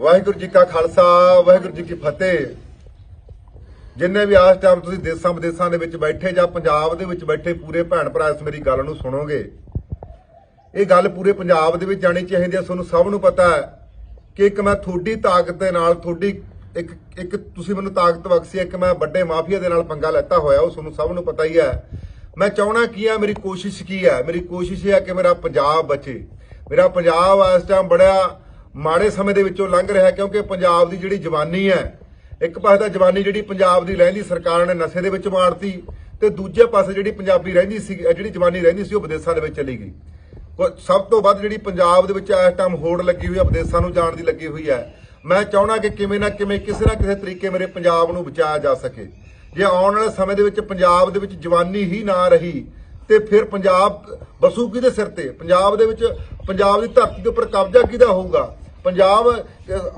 ਵਾਹਿਗੁਰੂ ਜੀ ਕਾ ਖਾਲਸਾ, ਵਾਹਿਗੁਰੂ ਜੀ ਕੀ ਫਤਿਹ। ਜਿੰਨੇ ਵੀ ਆਸ ਟਾਈਮ ਤੁਸੀਂ ਦੇਸਾਂ ਵਿਦੇਸਾਂ ਦੇ ਵਿੱਚ ਬੈਠੇ ਜਾਂ ਪੰਜਾਬ ਦੇ ਵਿੱਚ ਬੈਠੇ ਪੂਰੇ ਭੈਣ ਭਰਾ ਇਸ ਮੇਰੀ ਗੱਲ ਨੂੰ ਸੁਣੋਗੇ। ਇਹ ਗੱਲ ਪੂਰੇ ਪੰਜਾਬ ਦੇ ਵਿੱਚ ਜਾਣੀ ਚਾਹੀਦੀ ਹੈ, ਤੁਹਾਨੂੰ ਸਭ ਨੂੰ ਪਤਾ ਹੈ ਕਿ ਇੱਕ ਮੈਂ ਤੁਹਾਡੀ ਤਾਕਤ ਦੇ ਨਾਲ, ਤੁਹਾਡੀ ਇੱਕ ਇੱਕ ਤੁਸੀਂ ਮੈਨੂੰ ਤਾਕਤ ਬਖਸ਼ੀ, ਇੱਕ ਮੈਂ ਵੱਡੇ ਮਾਫੀਆ ਦੇ ਨਾਲ ਪੰਗਾ ਲੈਤਾ ਹੋਇਆ, ਉਹ ਤੁਹਾਨੂੰ ਸਭ ਨੂੰ ਪਤਾ ਹੀ ਹੈ। ਮੈਂ ਚਾਹਣਾ ਕੀ ਹੈ, ਮੇਰੀ ਕੋਸ਼ਿਸ਼ ਕੀ ਹੈ? ਮੇਰੀ ਕੋਸ਼ਿਸ਼ ਇਹ ਹੈ ਕਿ ਮੇਰਾ ਪੰਜਾਬ ਬਚੇ। ਮੇਰਾ ਪੰਜਾਬ ਇਸ ਟਾਈਮ ਬੜਾ ਮਾੜੇ ਸਮੇਂ ਦੇ ਵਿੱਚੋਂ ਲੰਘ ਰਿਹਾ ਕਿਉਂਕਿ ਪੰਜਾਬ ਦੀ ਜਿਹੜੀ ਜਵਾਨੀ ਹੈ, ਇੱਕ ਪਾਸੇ ਤਾਂ ਜਵਾਨੀ ਜਿਹੜੀ ਪੰਜਾਬ ਦੀ ਰਹਿੰਦੀ ਸਰਕਾਰ ਨੇ ਨਸ਼ੇ ਦੇ ਵਿੱਚ ਮਾਰਤੀ ਤੇ ਦੂਜੇ ਪਾਸੇ ਜਿਹੜੀ ਪੰਜਾਬੀ ਰਹਿੰਦੀ ਸੀ ਜਿਹੜੀ ਜਵਾਨੀ ਰਹਿੰਦੀ ਸੀ ਉਹ ਵਿਦੇਸ਼ਾਂ ਦੇ ਵਿੱਚ ਚਲੀ ਗਈ। ਸਭ ਤੋਂ ਵੱਧ ਜਿਹੜੀ ਪੰਜਾਬ ਦੇ ਵਿੱਚ ਇਸ ਟਾਈਮ ਹੋੜ ਲੱਗੀ ਹੋਈ ਹੈ, ਵਿਦੇਸ਼ਾਂ ਨੂੰ ਜਾਣ ਦੀ ਲੱਗੀ ਹੋਈ ਹੈ। ਮੈਂ ਚਾਹਣਾ ਕਿ ਕਿਵੇਂ ਨਾ ਕਿਵੇਂ ਕਿਸੇ ਨਾ ਕਿਸੇ ਤਰੀਕੇ ਮੇਰੇ ਪੰਜਾਬ ਨੂੰ ਬਚਾਇਆ ਜਾ ਸਕੇ। ਜੇ ਆਉਣ ਵਾਲੇ ਸਮੇਂ ਦੇ ਵਿੱਚ ਪੰਜਾਬ ਦੇ ਵਿੱਚ ਜਵਾਨੀ ਹੀ ਨਾ ਰਹੀ ਤੇ ਫਿਰ ਪੰਜਾਬ ਬਸੂ ਕਿਹਦੇ ਸਿਰ ਤੇ? ਪੰਜਾਬ ਦੇ ਵਿੱਚ ਪੰਜਾਬ ਦੀ ਧਰਤੀ ਦੇ ਉੱਪਰ ਕਬਜ਼ਾ ਕਿਹਦਾ ਹੋਊਗਾ? ਪੰਜਾਬ,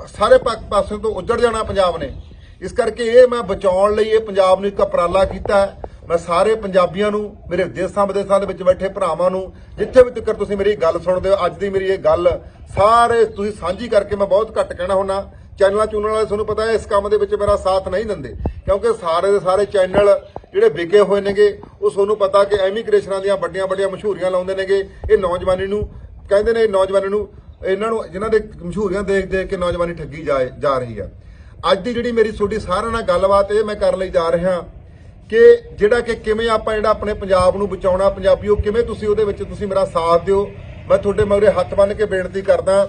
ਸਾਰੇ ਪਾ- ਪਾਸਿਓਂ ਤੋਂ ਉੱਜੜ ਜਾਣਾ ਪੰਜਾਬ ਨੇ। ਇਸ ਕਰਕੇ ਇਹ ਮੈਂ ਬਚਾਉਣ ਲਈ ਇਹ ਪੰਜਾਬ ਨੂੰ ਇੱਕ ਉਪਰਾਲਾ ਕੀਤਾ ਮੈਂ ਸਾਰੇ ਪੰਜਾਬੀਆਂ ਨੂੰ, ਮੇਰੇ ਦੇਸਾਂ ਵਿਦੇਸਾਂ ਦੇ ਵਿੱਚ ਬੈਠੇ ਭਰਾਵਾਂ ਨੂੰ, ਜਿੱਥੇ ਵੀ ਤੱਕ ਤੁਸੀਂ ਮੇਰੀ ਗੱਲ ਸੁਣਦੇ ਹੋ, ਅੱਜ ਦੀ ਮੇਰੀ ਇਹ ਗੱਲ, ਸਾਰੇ ਤੁਸੀਂ ਸਾਂਝੀ ਕਰਕੇ ਮੈਂ ਬਹੁਤ ਘੱਟ ਕਹਿਣਾ ਹੁੰਦਾ ਚੈਨਲਾਂ ਚੁਣਨ ਵਾਲੇ ਤੁਹਾਨੂੰ ਪਤਾ ਹੈ, ਇਸ ਕੰਮ ਦੇ ਵਿੱਚ ਮੇਰਾ ਸਾਥ ਨਹੀਂ ਦਿੰਦੇ। ਕਿਉਂਕਿ ਸਾਰੇ ਦੇ ਸਾਰੇ ਚੈਨਲ ਜਿਹੜੇ ਵਿਕੇ ਹੋਏ ਨੇਗੇ, ਉਹ ਤੁਹਾਨੂੰ ਪਤਾ ਕਿ ਐਮੀਗ੍ਰੇਸ਼ਨਾਂ ਦੀਆਂ ਵੱਡੀਆਂ ਵੱਡੀਆਂ ਮਸ਼ਹੂਰੀਆਂ ਲਾਉਂਦੇ ਨੇਗੇ। ਇਹ ਨੌਜਵਾਨੀ ਨੂੰ, ਕਹਿੰਦੇ ਨੇ ਨੌਜਵਾਨੀ ਨੂੰ, ਇਹਨਾਂ ਨੂੰ, ਜਿਨ੍ਹਾਂ ਦੇ ਮਸ਼ਹੂਰੀਆਂ ਦੇਖ ਦੇਖ ਕੇ ਨੌਜਵਾਨੀ ਠੱਗੀ ਜਾ ਜਾ ਰਹੀ ਆ। ਅੱਜ ਦੀ ਜਿਹੜੀ ਮੇਰੀ ਤੁਹਾਡੀ ਸਾਰਿਆਂ ਨਾਲ ਗੱਲਬਾਤ, ਇਹ ਮੈਂ ਕਰਨ ਲਈ ਜਾ ਰਿਹਾ ਕਿ ਜਿਹੜਾ ਕਿ ਕਿਵੇਂ ਆਪਾਂ ਜਿਹੜਾ ਆਪਣੇ ਪੰਜਾਬ ਨੂੰ ਬਚਾਉਣਾ, ਪੰਜਾਬੀਓ, ਕਿਵੇਂ ਤੁਸੀਂ ਉਹਦੇ ਵਿੱਚ ਤੁਸੀਂ ਮੇਰਾ ਸਾਥ ਦਿਓ। ਮੈਂ ਤੁਹਾਡੇ ਮਗਰੇ ਹੱਥ ਬੰਨ੍ਹ ਕੇ ਬੇਨਤੀ ਕਰਦਾ।